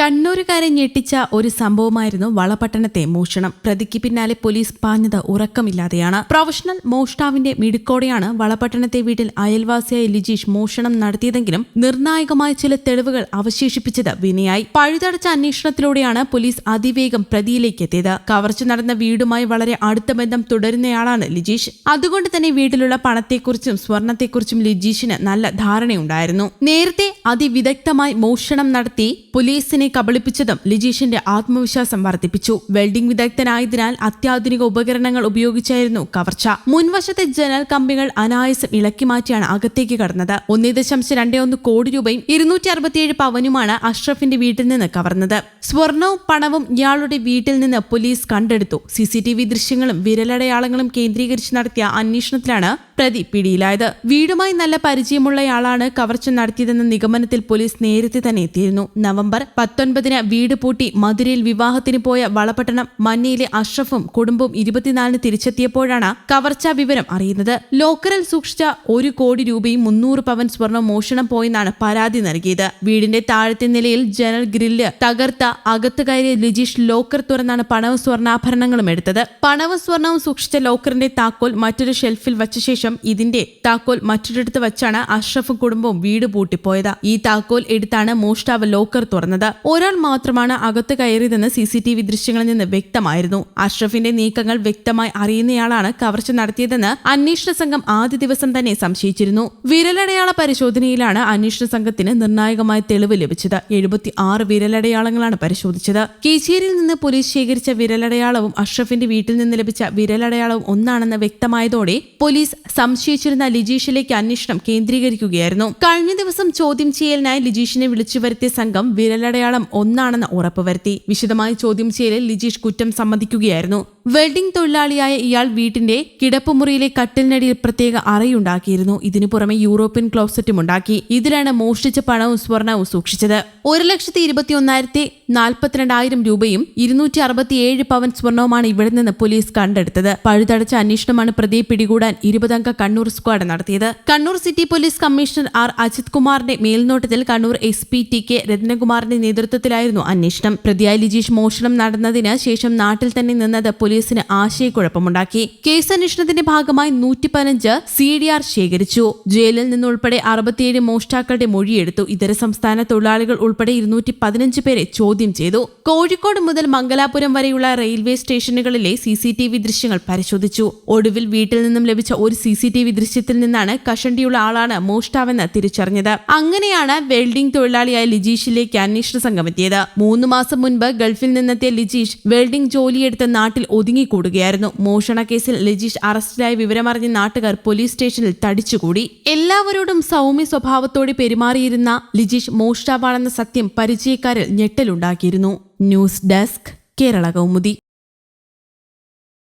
കണ്ണൂരുകാരെ ഞെട്ടിച്ച ഒരു സംഭവമായിരുന്നു വളപട്ടണത്തെ മോഷണം. പ്രതിക്ക് പിന്നാലെ പോലീസ് പാഞ്ഞത് ഉറക്കമില്ലാതെയാണ്. പ്രൊഫഷണൽ മോഷ്ടാവിന്റെ മിടുക്കോടെയാണ് വളപട്ടണത്തെ വീട്ടിൽ അയൽവാസിയായ ലിജീഷ് മോഷണം നടത്തിയതെങ്കിലും നിർണായകമായ ചില തെളിവുകൾ അവശേഷിപ്പിച്ചത് വിനയായി. പഴുതടച്ച അന്വേഷണത്തിലൂടെയാണ് പോലീസ് അതിവേഗം പ്രതിയിലേക്ക് എത്തിയത് കവർച്ച നടന്ന വീടുമായി വളരെ അടുത്ത ബന്ധം തുടരുന്നയാളാണ് ലിജീഷ്. അതുകൊണ്ട് തന്നെ വീട്ടിലുള്ള പണത്തെക്കുറിച്ചും സ്വർണത്തെക്കുറിച്ചും ലിജീഷിന് നല്ല ധാരണയുണ്ടായിരുന്നു. നേരത്തെ അതിവിദഗ്ധമായി മോഷണം നടത്തി പോലീസിനെ കബളിപ്പിച്ചതും ലിജീഷിന്റെ ആത്മവിശ്വാസം വർദ്ധിപ്പിച്ചു. വെൽഡിംഗ് വിദഗ്ധനായതിനാൽ അത്യാധുനിക ഉപകരണങ്ങൾ ഉപയോഗിച്ചായിരുന്നു കവർച്ച. മുൻവശത്തെ ജനൽ കമ്പികൾ അനായാസം ഇളക്കി മാറ്റിയാണ് അകത്തേക്ക് കടന്നത്. ഒന്നേ ദശാംശം രണ്ടേ ഒന്ന് കോടി രൂപയും ഇരുന്നൂറ്റി അറുപത്തിയേഴ് പവനുമാണ് അഷ്റഫിന്റെ വീട്ടിൽ നിന്ന് കവർന്നത്. സ്വർണവും പണവും ഇയാളുടെ വീട്ടിൽ നിന്ന് പോലീസ് കണ്ടെടുത്തു. സി സി ടി വി ദൃശ്യങ്ങളും വിരലടയാളങ്ങളും കേന്ദ്രീകരിച്ച് നടത്തിയ അന്വേഷണത്തിലാണ് പ്രതി പിടിയിലായത്. വീടുമായി നല്ല പരിചയമുള്ളയാളാണ് കവർച്ച നടത്തിയതെന്ന നിഗമനത്തിൽ പോലീസ് നേരത്തെ തന്നെ എത്തിയിരുന്നു. നവംബർ പത്തൊൻപതിന് വീട് പൂട്ടി മധുരയിൽ വിവാഹത്തിന് പോയ വളപട്ടണം മന്നയിലെ അഷ്റഫും കുടുംബവും ഇരുപത്തിനാലിന് തിരിച്ചെത്തിയപ്പോഴാണ് കവർച്ചാ വിവരം അറിയുന്നത്. ലോക്കറിൽ സൂക്ഷിച്ച ഒരു കോടി രൂപയും മുന്നൂറ് പവൻ സ്വർണം മോഷണം പോയെന്നാണ് പരാതി നൽകിയത്. വീടിന്റെ താഴത്തെ നിലയിൽ ജനൽ ഗ്രില്ല് തകർത്ത അകത്ത് കയറിയ ലിജീഷ് ലോക്കർ തുറന്നാണ് പണവും സ്വർണാഭരണങ്ങളും എടുത്തത്. പണവും സ്വർണവും സൂക്ഷിച്ച ലോക്കറിന്റെ താക്കോൽ മറ്റൊരു ഷെൽഫിൽ വച്ച ശേഷം ഇതിന്റെ താക്കോൽ മറ്റൊരിടത്ത് വച്ചാണ് അഷ്റഫും കുടുംബവും വീട് പൂട്ടിപ്പോയത്. ഈ താക്കോൽ എടുത്താണ് മോഷ്ടാവ് ലോക്കർ തുറന്നത്. ഒരാൾ മാത്രമാണ് അകത്ത് കയറിയതെന്ന് സി സി ടി വി ദൃശ്യങ്ങളിൽ നിന്ന് വ്യക്തമായിരുന്നു. അഷ്റഫിന്റെ നീക്കങ്ങൾ വ്യക്തമായി അറിയുന്നയാളാണ് കവർച്ച നടത്തിയതെന്ന് അന്വേഷണ സംഘം ആദ്യ ദിവസം തന്നെ സംശയിച്ചിരുന്നു. വിരലടയാള പരിശോധനയിലാണ് അന്വേഷണ സംഘത്തിന് നിർണായകമായ തെളിവ് ലഭിച്ചത്. എഴുപത്തി ആറ് വിരലടയാളങ്ങളാണ് പരിശോധിച്ചത്. കീച്ചേരിയിൽ നിന്ന് പോലീസ് ശേഖരിച്ച വിരലടയാളവും അഷ്റഫിന്റെ വീട്ടിൽ നിന്ന് ലഭിച്ച വിരലടയാളവും ഒന്നാണെന്ന് വ്യക്തമായതോടെ പോലീസ് സംശയിച്ചിരുന്ന ലിജീഷിലേക്ക് അന്വേഷണം കേന്ദ്രീകരിക്കുകയായിരുന്നു. കഴിഞ്ഞ ദിവസം ചോദ്യം ചെയ്യലിനായി ലിജീഷിനെ വിളിച്ചു വരുത്തിയ സംഘം വിരലടയാളം ഒന്നാണെന്ന് ഉറപ്പുവരുത്തി. വിശദമായ ചോദ്യം ചെയ്യലിൽ ലിജീഷ് കുറ്റം സമ്മതിക്കുകയായിരുന്നു. വെൽഡിംഗ് തൊഴിലാളിയായ ഇയാൾ വീട്ടിന്റെ കിടപ്പുമുറിയിലെ കട്ടിലിനടിയിൽ പ്രത്യേക അറയുണ്ടാക്കിയിരുന്നു. ഇതിനു പുറമെ യൂറോപ്യൻ ക്ലോസറ്റും ഉണ്ടാക്കി. ഇതിലാണ് മോഷ്ടിച്ച പണവും സ്വർണവും സൂക്ഷിച്ചത്. ഒരു ലക്ഷത്തി ഇരുപത്തി ഒന്നായിരത്തി നാൽപ്പത്തിരണ്ടായിരം രൂപയും ഇരുന്നൂറ്റി അറുപത്തിയേഴ് പവൻ സ്വർണവുമാണ് ഇവിടെ നിന്ന് പോലീസ് കണ്ടെടുത്തത്. പഴുതടച്ച അന്വേഷണമാണ് പ്രതിയെ പിടികൂടാൻ ഇരുപതംഗ കണ്ണൂർ സ്ക്വാഡ് നടത്തിയത്. Kannur city police commissioner R Ajith കുമാറിന്റെ മേൽനോട്ടത്തിൽ Kannur S P T K രത്നകുമാറിന്റെ നേതൃത്വത്തിലായിരുന്നു അന്വേഷണം. പ്രതിയായ ലിജീഷ് മോഷണം നടന്നതിന് ശേഷം നാട്ടിൽ തന്നെ നിന്നത് പോലീസിന് ആശയക്കുഴപ്പമുണ്ടാക്കി. കേസ് അന്വേഷണത്തിന്റെ ഭാഗമായി നൂറ്റി പതിനഞ്ച് സി ഡി ആർ ശേഖരിച്ചു. ജയിലിൽ നിന്നുൾപ്പെടെ അറുപത്തിയേഴ് മോഷ്ടാക്കളുടെ മൊഴിയെടുത്തു. ഇതര സംസ്ഥാന തൊഴിലാളികൾ ഉൾപ്പെടെ ഇരുന്നൂറ്റി പതിനഞ്ച് പേരെ ചോദ്യം ചെയ്തു. കോഴിക്കോട് മുതൽ മംഗലാപുരം വരെയുള്ള റെയിൽവേ സ്റ്റേഷനുകളിലെ സി സി ടി വി ദൃശ്യങ്ങൾ പരിശോധിച്ചു. ഒടുവിൽ വീട്ടിൽ നിന്നും ലഭിച്ച ഒരു സി സി ടി വി ദൃശ്യത്തിൽ നിന്നാണ് കഷണ്ടിയുള്ള ആളാണ് മോഷ്ടാവെന്ന് തിരിച്ചറിഞ്ഞത്. അങ്ങനെയാണ് വെൽഡിംഗ് തൊഴിലാളിയായ ലിജീഷിലേക്ക് അന്വേഷണ സംഘം എത്തിയത് മൂന്ന് മാസം മുൻപ് ഗൾഫിൽ നിന്നെത്തിയ ലിജീഷ് വെൽഡിംഗ് ജോലിയെടുത്ത് നാട്ടിൽ ഒതുങ്ങിക്കൂടുകയായിരുന്നു. മോഷണ കേസിൽ ലിജീഷ് അറസ്റ്റിലായ വിവരമറിഞ്ഞ നാട്ടുകാർ പോലീസ് സ്റ്റേഷനിൽ തടിച്ചുകൂടി. എല്ലാവരോടും സൗമ്യ സ്വഭാവത്തോടെ പെരുമാറിയിരുന്ന ലിജീഷ് മോഷ്ടാവാണെന്ന സത്യം പരിചയക്കാരിൽ ഞെട്ടലുണ്ടാക്കിയിരുന്നു. News desk Kerala Kaumudi.